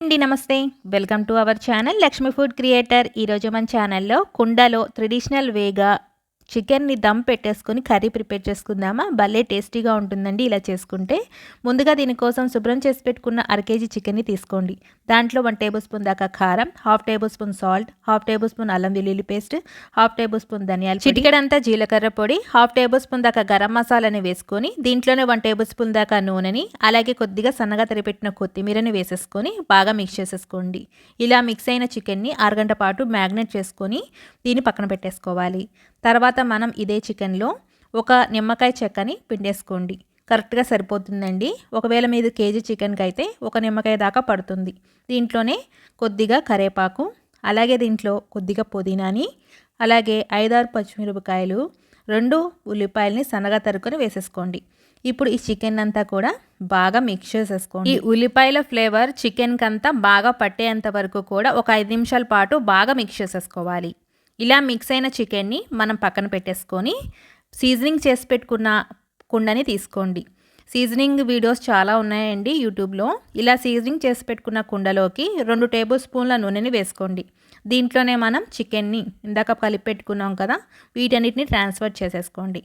అండి నమస్తే. Welcome to our channel Lakshmi food creator. ఈరోజు మన ఛానల్లో కుండలో ట్రెడిషనల్ వేగా చికెన్ని దమ్ పెట్టేసుకొని కర్రీ ప్రిపేర్ చేసుకుందామా? భలే టేస్టీగా ఉంటుందండి ఇలా చేసుకుంటే. ముందుగా దీనికోసం శుభ్రం చేసి పెట్టుకున్న అర కేజీ చికెన్ని తీసుకోండి. దాంట్లో వన్ టేబుల్ స్పూన్ దాకా కారం half tablespoon salt half tablespoon అల్లం వెల్లుల్లి పేస్ట్ హాఫ్ టేబుల్ స్పూన్ ధనియాలు చిటికెడంతా జీలకర్ర పొడి హాఫ్ టేబుల్ స్పూన్ దాకా గరం మసాలాని వేసుకొని దీంట్లోనే వన్ టేబుల్ స్పూన్ దాకా నూనెని అలాగే కొద్దిగా సన్నగా తరిపెట్టిన కొత్తిమీరని వేసేసుకొని బాగా మిక్స్ చేసేసుకోండి. ఇలా మిక్స్ అయిన చికెన్ని అరగంట పాటు మ్యాగ్నెట్ చేసుకొని దీన్ని పక్కన పెట్టేసుకోవాలి. తర్వాత మనం ఇదే చికెన్లో ఒక నిమ్మకాయ చెక్కని పిండేసుకోండి. కరెక్ట్గా సరిపోతుందండి. ఒకవేళ మీది కేజీ చికెన్కి అయితే ఒక నిమ్మకాయ దాకా పడుతుంది. దీంట్లోనే కొద్దిగా కరేపాకు అలాగే దీంట్లో కొద్దిగా పుదీనాని అలాగే ఐదారు పచ్చిమిరపకాయలు రెండు ఉల్లిపాయలని సన్నగా తరుకొని వేసేసుకోండి. ఇప్పుడు ఈ చికెన్ అంతా కూడా బాగా మిక్స్ చేసేసుకోండి. ఈ ఉల్లిపాయల ఫ్లేవర్ చికెన్కి అంతా బాగా పట్టేంత వరకు కూడా ఒక ఐదు నిమిషాల పాటు బాగా మిక్స్ చేసేసుకోవాలి. ఇలా మిక్స్ అయిన చికెన్ని మనం పక్కన పెట్టేసుకొని సీజనింగ్ చేసి పెట్టుకున్న కుండని తీసుకోండి. సీజనింగ్ వీడియోస్ చాలా ఉన్నాయండి యూట్యూబ్లో. ఇలా సీజనింగ్ చేసి పెట్టుకున్న కుండలోకి రెండు టేబుల్ స్పూన్ల నూనెని వేసుకోండి. దీంట్లోనే మనం చికెన్ని ఇందాక కలిపి పెట్టుకున్నాం కదా వీటన్నిటిని ట్రాన్స్ఫర్ చేసేసుకోండి.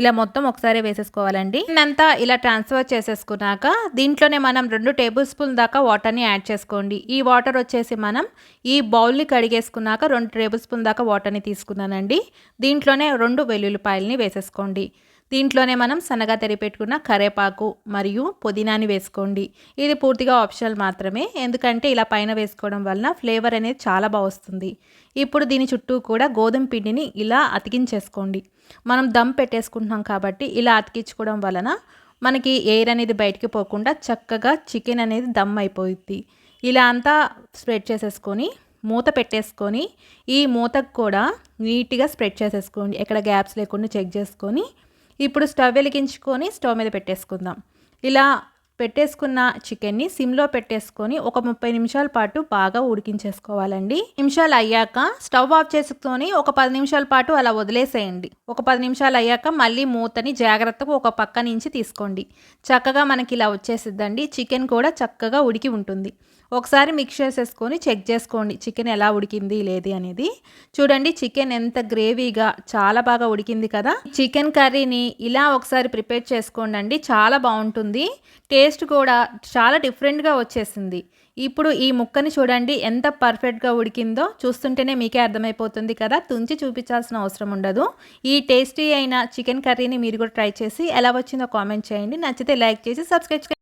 ఇలా మొత్తం ఒకసారి వేసేసుకోవాలండి. అంతా ఇలా ట్రాన్స్ఫర్ చేసేసుకున్నాక దీంట్లోనే మనం రెండు టేబుల్ స్పూన్ దాకా వాటర్ని యాడ్ చేసుకోండి. ఈ వాటర్ వచ్చేసి మనం ఈ బౌల్ని కడిగేసుకున్నాక రెండు టేబుల్ స్పూన్ దాకా వాటర్ని తీసుకున్నానండి. దీంట్లోనే రెండు వెల్లుల్లిపాయలని వేసేసుకోండి. దీంట్లోనే మనం సన్నగా తెరిపెట్టుకున్న కరేపాకు మరియు పుదీనాని వేసుకోండి. ఇది పూర్తిగా ఆప్షనల్ మాత్రమే. ఎందుకంటే ఇలా పైన వేసుకోవడం వలన ఫ్లేవర్ అనేది చాలా బాగా వస్తుంది. ఇప్పుడు దీని చుట్టూ కూడా గోధుమ పిండిని ఇలా అతికించేసుకోండి. మనం దమ్ పెట్టేసుకుంటున్నాం కాబట్టి ఇలా అతికించుకోవడం వలన మనకి ఎయిర్ అనేది బయటికి పోకుండా చక్కగా చికెన్ అనేది దమ్ అయిపోయింది ఇలా అంతా స్ప్రెడ్ చేసేసుకొని మూత పెట్టేసుకొని ఈ మూతకు కూడా నీట్గా స్ప్రెడ్ చేసేసుకోండి. ఎక్కడ గ్యాప్స్ లేకుండా చెక్ చేసుకొని ఇప్పుడు స్టవ్ వెలిగించుకొని స్టవ్ మీద పెట్టేసుకుందాం. ఇలా పెట్టేసుకున్న చికెన్ని సిమ్లో పెట్టేసుకొని ఒక ముప్పై నిమిషాల పాటు బాగా ఉడికించేసుకోవాలండి. నిమిషాలు అయ్యాక స్టవ్ ఆఫ్ చేసుకొని ఒక పది నిమిషాల పాటు అలా వదిలేసేయండి. ఒక పది నిమిషాలు అయ్యాక మళ్ళీ మూతని జాగ్రత్తగా ఒక పక్క నుంచి తీసుకోండి. చక్కగా మనకి ఇలా వచ్చేసిద్దండి. చికెన్ కూడా చక్కగా ఉడికి ఉంటుంది. ఒకసారి మిక్స్ చేసేసుకొని చెక్ చేసుకోండి చికెన్ ఎలా ఉడికింది లేది అనేది. చూడండి చికెన్ ఎంత గ్రేవీగా చాలా బాగా ఉడికింది కదా. చికెన్ కర్రీని ఇలా ఒకసారి ప్రిపేర్ చేసుకోండి అండి చాలా బాగుంటుంది. టేస్ట్ కూడా చాలా డిఫరెంట్గా వచ్చేసింది. ఇప్పుడు ఈ ముక్కని చూడండి ఎంత పర్ఫెక్ట్గా ఉడికిందో. చూస్తుంటేనే మీకే అర్థమైపోతుంది కదా తుంచి చూపించాల్సిన అవసరం ఉండదు. ఈ టేస్టీ అయిన చికెన్ కర్రీని మీరు కూడా ట్రై చేసి ఎలా వచ్చిందో కామెంట్ చేయండి. నచ్చితే లైక్ చేసి సబ్స్క్రైబ్